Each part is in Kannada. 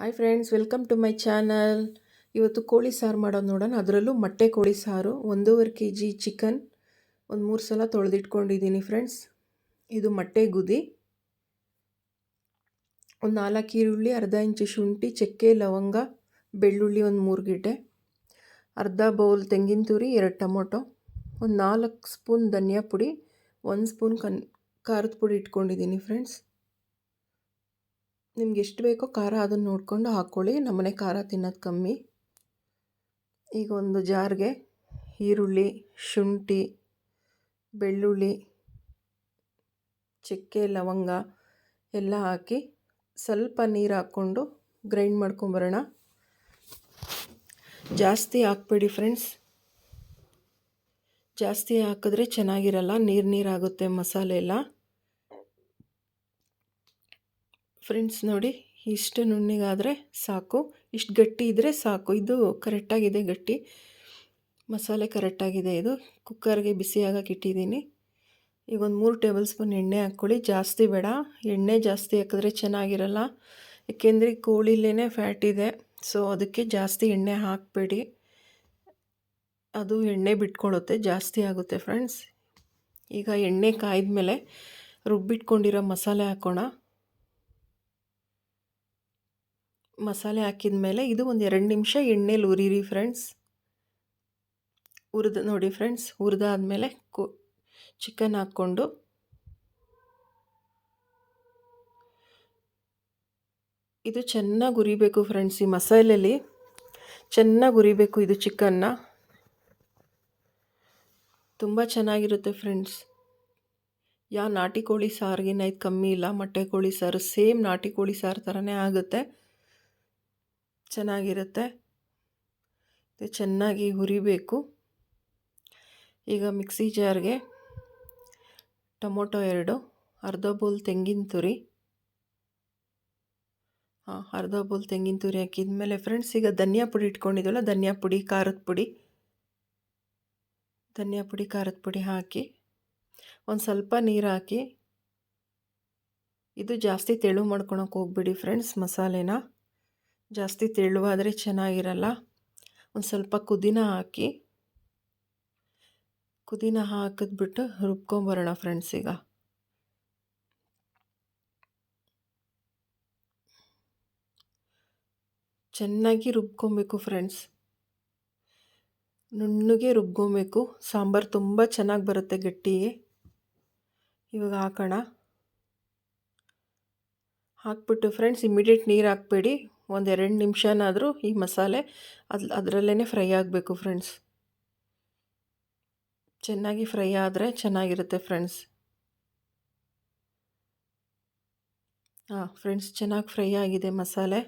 Hi friends welcome to my channel ಇವತ್ತು ಕೋಳಿ ಸಾರು ಮಾಡೋದು ನೋಡೋಣ. ಅದರಲ್ಲೂ ಮೊಟ್ಟೆ ಕೋಳಿ ಸಾರು, ಒಂದೂವರೆ ಕೆ ಜಿ ಚಿಕನ್ ಒಂದು ಮೂರು ಸಲ ತೊಳೆದಿಟ್ಕೊಂಡಿದ್ದೀನಿ ಫ್ರೆಂಡ್ಸ್ ಇದು ಮೊಟ್ಟೆ ಗುದಿ, ಒಂದು ನಾಲ್ಕು ಈರುಳ್ಳಿ, ಅರ್ಧ ಇಂಚು ಶುಂಠಿ, ಚಕ್ಕೆ, ಲವಂಗ, ಬೆಳ್ಳುಳ್ಳಿ ಒಂದು ಮೂರು ಗಿಡ್ಡೆ ಅರ್ಧ ಬೌಲ್ ತೆಂಗಿನ ತುರಿ, ಎರಡು ಟೊಮೊಟೊ, ಒಂದು ನಾಲ್ಕು ಸ್ಪೂನ್ ಧನಿಯಾ ಪುಡಿ, ಒಂದು ಸ್ಪೂನ್ ಕನ್, ಖಾರದ ಪುಡಿ ಇಟ್ಕೊಂಡಿದ್ದೀನಿ ಫ್ರೆಂಡ್ಸ್ ನಿಮ್ಗೆ ಎಷ್ಟು ಬೇಕೋ ಖಾರ ಅದನ್ನು ನೋಡಿಕೊಂಡು ಹಾಕ್ಕೊಳ್ಳಿ ನಮ್ಮನೆ ಖಾರ ತಿನ್ನೋದು ಕಮ್ಮಿ. ಈಗ ಒಂದು ಜಾರ್ಗೆ ಈರುಳ್ಳಿ, ಶುಂಠಿ, ಬೆಳ್ಳುಳ್ಳಿ, ಚಕ್ಕೆ, ಲವಂಗ ಎಲ್ಲ ಹಾಕಿ ಸ್ವಲ್ಪ ನೀರು ಹಾಕ್ಕೊಂಡು ಗ್ರೈಂಡ್ ಮಾಡ್ಕೊಂಬರೋಣ ಜಾಸ್ತಿ ಹಾಕ್ಬೇಡಿ ಫ್ರೆಂಡ್ಸ್. ಜಾಸ್ತಿ ಹಾಕಿದ್ರೆ ಚೆನ್ನಾಗಿರಲ್ಲ. ನೀರು ನೀರಾಗುತ್ತೆ ಮಸಾಲೆ ಎಲ್ಲ. ಫ್ರೆಂಡ್ಸ್ ನೋಡಿ, ಇಷ್ಟು ನುಣ್ಣಿಗಾದರೆ ಸಾಕು, ಇಷ್ಟು ಗಟ್ಟಿ ಇದ್ದರೆ ಸಾಕು. ಇದು ಕರೆಕ್ಟಾಗಿದೆ ಗಟ್ಟಿ. ಮಸಾಲೆ ಕರೆಕ್ಟಾಗಿದೆ ಇದು. ಕುಕ್ಕರ್ಗೆ ಬಿಸಿಯಾಗಕ್ಕೆ ಇಟ್ಟಿದ್ದೀನಿ. ಈಗ ಒಂದು ಮೂರು ಟೇಬಲ್ ಸ್ಪೂನ್ ಎಣ್ಣೆ ಹಾಕ್ಕೊಳ್ಳಿ. ಜಾಸ್ತಿ ಬೇಡ. ಎಣ್ಣೆ ಜಾಸ್ತಿ ಹಾಕಿದ್ರೆ ಚೆನ್ನಾಗಿರಲ್ಲ. ಏಕೆಂದರೆ ಕೋಳಿಲೇ ಫ್ಯಾಟ್ ಇದೆ. ಸೊ ಅದಕ್ಕೆ ಜಾಸ್ತಿ ಎಣ್ಣೆ ಹಾಕಬೇಡಿ. ಅದು ಎಣ್ಣೆ ಬಿಟ್ಕೊಳ್ಳುತ್ತೆ. ಜಾಸ್ತಿ ಆಗುತ್ತೆ ಫ್ರೆಂಡ್ಸ್ ಈಗ ಎಣ್ಣೆ ಕಾಯ್ದ ಮೇಲೆ ರುಬ್ಬಿಟ್ಕೊಂಡಿರೋ ಮಸಾಲೆ ಹಾಕೋಣ. ಮಸಾಲೆ ಹಾಕಿದ ಮೇಲೆ ಇದು ಒಂದು ಎರಡು ನಿಮಿಷ ಎಣ್ಣೆಲಿ ಉರಿರಿ ಫ್ರೆಂಡ್ಸ್ ಹುರಿದ ನೋಡಿ ಫ್ರೆಂಡ್ಸ್ ಹುರಿದಾದ್ಮೇಲೆ ಕೊ ಚಿಕನ್ ಹಾಕ್ಕೊಂಡು ಇದು ಚೆನ್ನಾಗಿ ಉರಿಬೇಕು ಫ್ರೆಂಡ್ಸ್ ಈ ಮಸಾಲೆಯಲ್ಲಿ ಚೆನ್ನಾಗಿ ಉರಿಬೇಕು ಇದು ಚಿಕನ್ನ ತುಂಬ ಚೆನ್ನಾಗಿರುತ್ತೆ ಫ್ರೆಂಡ್ಸ್ ಯಾ ನಾಟಿ ಕೋಳಿ ಸಾರಿಗಿನ ಇದು ಕಮ್ಮಿ ಇಲ್ಲ, ಮೊಟ್ಟೆ ಕೋಳಿ ಸಾರು ಸೇಮ್ ನಾಟಿ ಕೋಳಿ ಸಾರು ಥರನೇ ಆಗುತ್ತೆ. ಚೆನ್ನಾಗಿರುತ್ತೆ. ಇದು ಚೆನ್ನಾಗಿ ಹುರಿಬೇಕು. ಈಗ ಮಿಕ್ಸಿ ಜಾರ್ಗೆ ಟೊಮೊಟೊ ಎರಡು, ಅರ್ಧ ಬೌಲ್ ತೆಂಗಿನ ತುರಿ. ಹಾಂ, ಅರ್ಧ ಬೌಲ್ ತೆಂಗಿನ ತುರಿ ಹಾಕಿದ ಮೇಲೆ ಫ್ರೆಂಡ್ಸ್ ಈಗ ಧನಿಯಾ ಪುಡಿ ಇಟ್ಕೊಂಡಿದ್ವಲ್ಲ, ಧನಿಯಾ ಪುಡಿ, ಖಾರದ ಪುಡಿ. ಧನಿಯಾ ಪುಡಿ, ಖಾರದ ಪುಡಿ ಹಾಕಿ, ಒಂದು ಸ್ವಲ್ಪ ನೀರು ಹಾಕಿ, ಇದು ಜಾಸ್ತಿ ತೆಳು ಮಾಡ್ಕೊಳಕ್ಕೆ ಹೋಗ್ಬಿಡಿ ಫ್ರೆಂಡ್ಸ್ ಮಸಾಲೆನ. ಜಾಸ್ತಿ ತೆಳುವಾದರೆ ಚೆನ್ನಾಗಿರಲ್ಲ. ಒಂದು ಸ್ವಲ್ಪ ಕುದಿನ ಹಾಕಿ ಕುದಿನ ಹಾಕಿದ್ಬಿಟ್ಟು ರುಬ್ಕೊಂಬರೋಣ ಫ್ರೆಂಡ್ಸ್ ಈಗ. ಚೆನ್ನಾಗಿ ರುಬ್ಕೊಬೇಕು ಫ್ರೆಂಡ್ಸ್ ನುಣ್ಣಗೆ ರುಬ್ಕೊಬೇಕು. ಸಾಂಬಾರು ತುಂಬ ಚೆನ್ನಾಗಿ ಬರುತ್ತೆ ಗಟ್ಟಿಗೆ. ಇವಾಗ ಹಾಕೋಣ. ಹಾಕ್ಬಿಟ್ಟು ಫ್ರೆಂಡ್ಸ್ ಇಮಿಡಿಯೇಟ್ ನೀರು ಹಾಕ್ಬೇಡಿ. ಒಂದು ಎರಡು ನಿಮಿಷನಾದರೂ ಈ ಮಸಾಲೆ ಅದು ಅದರಲ್ಲೇ ಫ್ರೈ ಆಗಬೇಕು ಫ್ರೆಂಡ್ಸ್. ಚೆನ್ನಾಗಿ ಫ್ರೈ ಆದರೆ ಚೆನ್ನಾಗಿರುತ್ತೆ ಫ್ರೆಂಡ್ಸ್. ಹಾಂ ಫ್ರೆಂಡ್ಸ್, ಚೆನ್ನಾಗಿ ಫ್ರೈ ಆಗಿದೆ ಮಸಾಲೆ.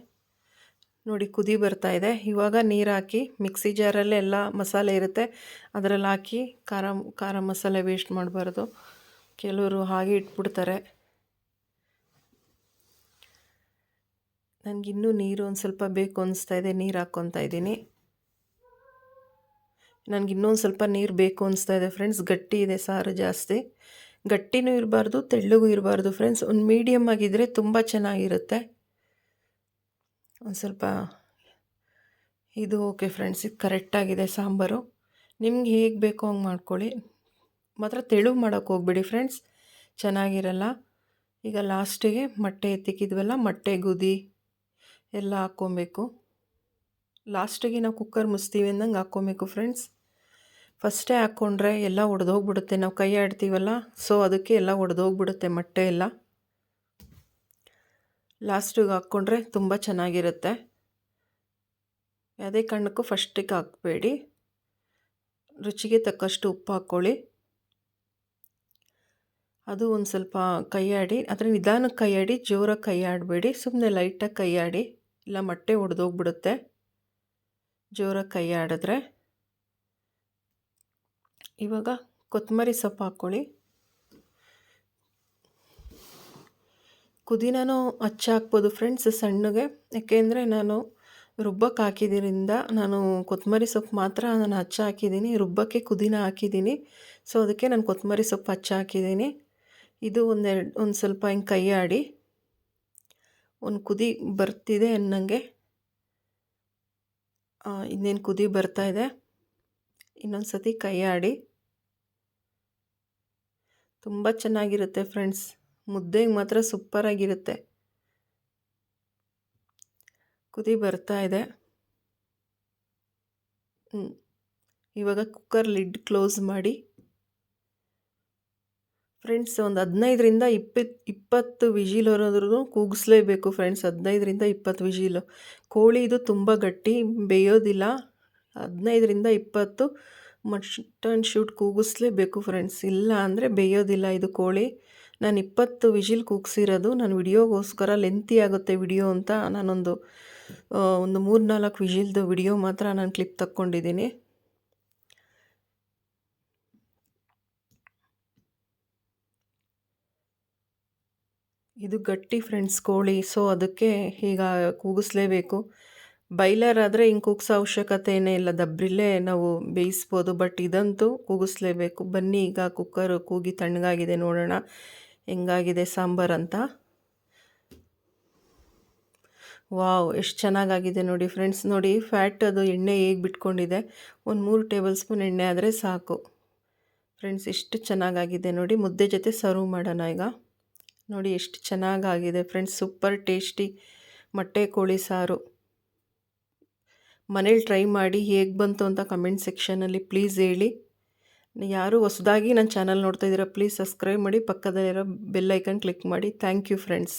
ನೋಡಿ, ಕುದಿ ಬರ್ತಾ ಇದೆ. ಇವಾಗ ನೀರು ಹಾಕಿ, ಮಿಕ್ಸಿ ಜಾರಲ್ಲೇ ಎಲ್ಲ ಮಸಾಲೆ ಇರುತ್ತೆ. ಅದರಲ್ಲಿ ಹಾಕಿ, ಖಾರ ಖಾರ ಮಸಾಲೆ ವೇಸ್ಟ್ ಮಾಡಬಾರ್ದು. ಕೆಲವರು ಹಾಗೆ ಇಟ್ಬಿಡ್ತಾರೆ. ನನಗಿನ್ನೂ ನೀರು ಒಂದು ಸ್ವಲ್ಪ ಬೇಕು ಅನಿಸ್ತಾ ಇದೆ, ನೀರು ಹಾಕ್ಕೊತಾ ಇದ್ದೀನಿ. ನನಗೆ ಇನ್ನೊಂದು ಸ್ವಲ್ಪ ನೀರು ಬೇಕು ಅನಿಸ್ತಾ ಇದೆ ಫ್ರೆಂಡ್ಸ್ ಗಟ್ಟಿ ಇದೆ ಸಾರು ಜಾಸ್ತಿ. ಗಟ್ಟಿನೂ ಇರಬಾರ್ದು, ತೆಳ್ಳಗೂ ಇರಬಾರ್ದು ಫ್ರೆಂಡ್ಸ್ ಒಂದು ಮೀಡಿಯಮ್ ಆಗಿದ್ದರೆ ತುಂಬ ಚೆನ್ನಾಗಿರುತ್ತೆ. ಒಂದು ಸ್ವಲ್ಪ ಇದು ಓಕೆ ಫ್ರೆಂಡ್ಸ್ ಇದು ಕರೆಕ್ಟಾಗಿದೆ ಸಾಂಬಾರು. ನಿಮ್ಗೆ ಹೇಗೆ ಬೇಕೋ ಹಂಗೆ ಮಾಡ್ಕೊಳ್ಳಿ. ಮಾತ್ರ ತೆಳು ಮಾಡೋಕ್ಕೆ ಹೋಗ್ಬಿಡಿ ಫ್ರೆಂಡ್ಸ್ ಚೆನ್ನಾಗಿರಲ್ಲ. ಈಗ ಲಾಸ್ಟಿಗೆ ಮೊಟ್ಟೆ ಎತ್ತಿಕ್ಕಿದ್ವಲ್ಲ, ಮೊಟ್ಟೆ ಗುದಿ. ಎಲ್ಲ ಹಾಕ್ಕೊಬೇಕು. ಲಾಸ್ಟಿಗೆ ನಾವು ಕುಕ್ಕರ್ ಮುಸ್ತೀವಿ ಅಂದಂಗೆ ಹಾಕ್ಕೊಬೇಕು ಫ್ರೆಂಡ್ಸ್. ಫಸ್ಟೇ ಹಾಕ್ಕೊಂಡ್ರೆ ಎಲ್ಲ ಒಡೆದೋಗ್ಬಿಡುತ್ತೆ. ನಾವು ಕೈ ಆಡ್ತೀವಲ್ಲ, ಸೊ ಅದಕ್ಕೆ ಎಲ್ಲ ಒಡೆದೋಗ್ಬಿಡುತ್ತೆ ಮೊಟ್ಟೆ ಎಲ್ಲ. ಲಾಸ್ಟಿಗೆ ಹಾಕ್ಕೊಂಡ್ರೆ ತುಂಬ ಚೆನ್ನಾಗಿರುತ್ತೆ. ಯಾವುದೇ ಕಾರಣಕ್ಕೂ ಫಸ್ಟಿಗೆ ಹಾಕಬೇಡಿ. ರುಚಿಗೆ ತಕ್ಕಷ್ಟು ಉಪ್ಪು ಹಾಕ್ಕೊಳ್ಳಿ. ಅದು ಒಂದು ಸ್ವಲ್ಪ ಕೈಯಾಡಿ, ಆದರೆ ನಿಧಾನಕ್ಕೆ ಕೈಯಾಡಿ, ಜೋರಾಗಿ ಕೈ ಸುಮ್ಮನೆ ಲೈಟಾಗಿ ಕೈಯಾಡಿ. ಇಲ್ಲ, ಮೊಟ್ಟೆ ಒಡೆದೋಗ್ಬಿಡುತ್ತೆ. ಜೋರಾಗಿ ಕೈ ಆಡಿದ್ರೆ. ಇವಾಗ ಕೊತ್ತಂಬರಿ ಸೊಪ್ಪು ಹಾಕ್ಕೊಳ್ಳಿ. ಕುದಿನೂ ಹಚ್ಚ ಹಾಕ್ಬೋದು ಫ್ರೆಂಡ್ಸ್ ಸಣ್ಣಗೆ. ಯಾಕೆಂದರೆ ನಾನು ರುಬ್ಬಕ್ಕೆ ಹಾಕಿದ್ದರಿಂದ ನಾನು ಕೊತ್ತಂಬರಿ ಸೊಪ್ಪು ಮಾತ್ರ ನಾನು ಹಚ್ಚ ಹಾಕಿದ್ದೀನಿ, ರುಬ್ಬಕ್ಕೆ ಕುದಿನ ಹಾಕಿದ್ದೀನಿ. ಸೊ, ಅದಕ್ಕೆ ನಾನು ಕೊತ್ತಂಬರಿ ಸೊಪ್ಪು ಹಚ್ಚ ಹಾಕಿದ್ದೀನಿ. ಇದು ಒಂದೆರಡು, ಒಂದು ಸ್ವಲ್ಪ ಹಿಂಗೆ ಕೈ ಆಡಿ. ಒಂದು ಕುದಿ ಬರ್ತಿದೆ ಅನ್ನಂಗೆ. ಇನ್ನೇನು ಕುದಿ ಬರ್ತಾ ಇದೆ. ಇನ್ನೊಂದು ಸತಿ ಕೈ ಆಡಿ ತುಂಬ ಚೆನ್ನಾಗಿರುತ್ತೆ ಫ್ರೆಂಡ್ಸ್. ಮುದ್ದೆಗೆ ಮಾತ್ರ ಸೂಪರಾಗಿರುತ್ತೆ. ಕುದಿ ಬರ್ತಾ ಇದೆ. ಇವಾಗ ಕುಕ್ಕರ್ ಲಿಡ್ ಕ್ಲೋಸ್ ಮಾಡಿ. ಫ್ರೆಂಡ್ಸ್ ಒಂದು ಹದಿನೈದರಿಂದ ಇಪ್ಪತ್ತು ಇಪ್ಪತ್ತು ವಿಜಿಲ್ ಹೊರೋದ್ರೂ ಕೂಗಿಸ್ಲೇಬೇಕು ಫ್ರೆಂಡ್ಸ್ ಹದಿನೈದರಿಂದ ಇಪ್ಪತ್ತು ವಿಜಿಲು ಕೋಳಿ ಇದು ತುಂಬ ಗಟ್ಟಿ, ಬೇಯೋದಿಲ್ಲ. ಹದಿನೈದರಿಂದ ಇಪ್ಪತ್ತು ಮಟನ್ ಶೂಟ್ ಕೂಗಿಸ್ಲೇಬೇಕು ಫ್ರೆಂಡ್ಸ್ ಇಲ್ಲ ಅಂದರೆ ಬೇಯೋದಿಲ್ಲ ಇದು ಕೋಳಿ. ನಾನು ಇಪ್ಪತ್ತು ವಿಜಿಲ್ ಕೂಗಿಸಿರೋದು. ನಾನು ವಿಡಿಯೋಗೋಸ್ಕರ ಲೆಂತಿ ಆಗುತ್ತೆ ವಿಡಿಯೋ ಅಂತ ನಾನೊಂದು ಒಂದು ಮೂರು ನಾಲ್ಕು ವಿಜಿಲ್ದು ವಿಡಿಯೋ ಮಾತ್ರ ನಾನು ಕ್ಲಿಪ್ ತಕ್ಕೊಂಡಿದ್ದೀನಿ. ಇದು ಗಟ್ಟಿ ಫ್ರೆಂಡ್ಸ್ ಕೋಳಿ ಸೊ ಅದಕ್ಕೆ ಈಗ ಕೂಗಿಸ್ಲೇಬೇಕು. ಬೈಲರ್ ಆದರೆ ಹಿಂಗೆ ಕೂಗ್ಸೋ ಅವಶ್ಯಕತೆ ಏನೇ ಇಲ್ಲ. ದಬ್ರಿಲ್ಲೇ ನಾವು ಬೇಯಿಸ್ಬೋದು ಬಟ್ ಇದಂತೂ ಕೂಗಿಸ್ಲೇಬೇಕು. ಬನ್ನಿ, ಈಗ ಕುಕ್ಕರ್ ಕೂಗಿ ತಣ್ಣಗಾಗಿದೆ ನೋಡೋಣ. ಹೆಂಗಾಗಿದೆ ಸಾಂಬಾರು ಅಂತ. ವಾವ್ ಎಷ್ಟು ಚೆನ್ನಾಗಾಗಿದೆ ನೋಡಿ ಫ್ರೆಂಡ್ಸ್ ನೋಡಿ ಫ್ಯಾಟ್ ಅದು ಎಣ್ಣೆ ಹೇಗೆ ಬಿಟ್ಕೊಂಡಿದೆ. ಒಂದು ಮೂರು ಟೇಬಲ್ ಸ್ಪೂನ್ ಎಣ್ಣೆ ಆದರೆ ಸಾಕು. ಫ್ರೆಂಡ್ಸ್ ಎಷ್ಟು ಚೆನ್ನಾಗಾಗಿದೆ ನೋಡಿ. ಮುದ್ದೆ ಜೊತೆ ಸರ್ವ್ ಮಾಡೋಣ ಈಗ. ನೋಡಿ ಎಷ್ಟು ಚೆನ್ನಾಗಾಗಿದೆ ಫ್ರೆಂಡ್ಸ್. ಸೂಪರ್ ಟೇಸ್ಟಿ ಮೊಟ್ಟೆ ಕೋಳಿ ಸಾರು. ಮನೇಲಿ ಟ್ರೈ ಮಾಡಿ ಹೇಗೆ ಬಂತು ಅಂತ ಕಮೆಂಟ್ ಸೆಕ್ಷನಲ್ಲಿ ಪ್ಲೀಸ್ ಹೇಳಿ. ಯಾರು ಹೊಸದಾಗಿ ನನ್ನ ಚಾನಲ್ ನೋಡ್ತಾ ಇದ್ದೀರಾ ಪ್ಲೀಸ್ ಸಬ್ಸ್ಕ್ರೈಬ್ ಮಾಡಿ ಪಕ್ಕದಲ್ಲಿರೋ ಬೆಲ್ ಐಕನ್ ಕ್ಲಿಕ್ ಮಾಡಿ. Thank you friends.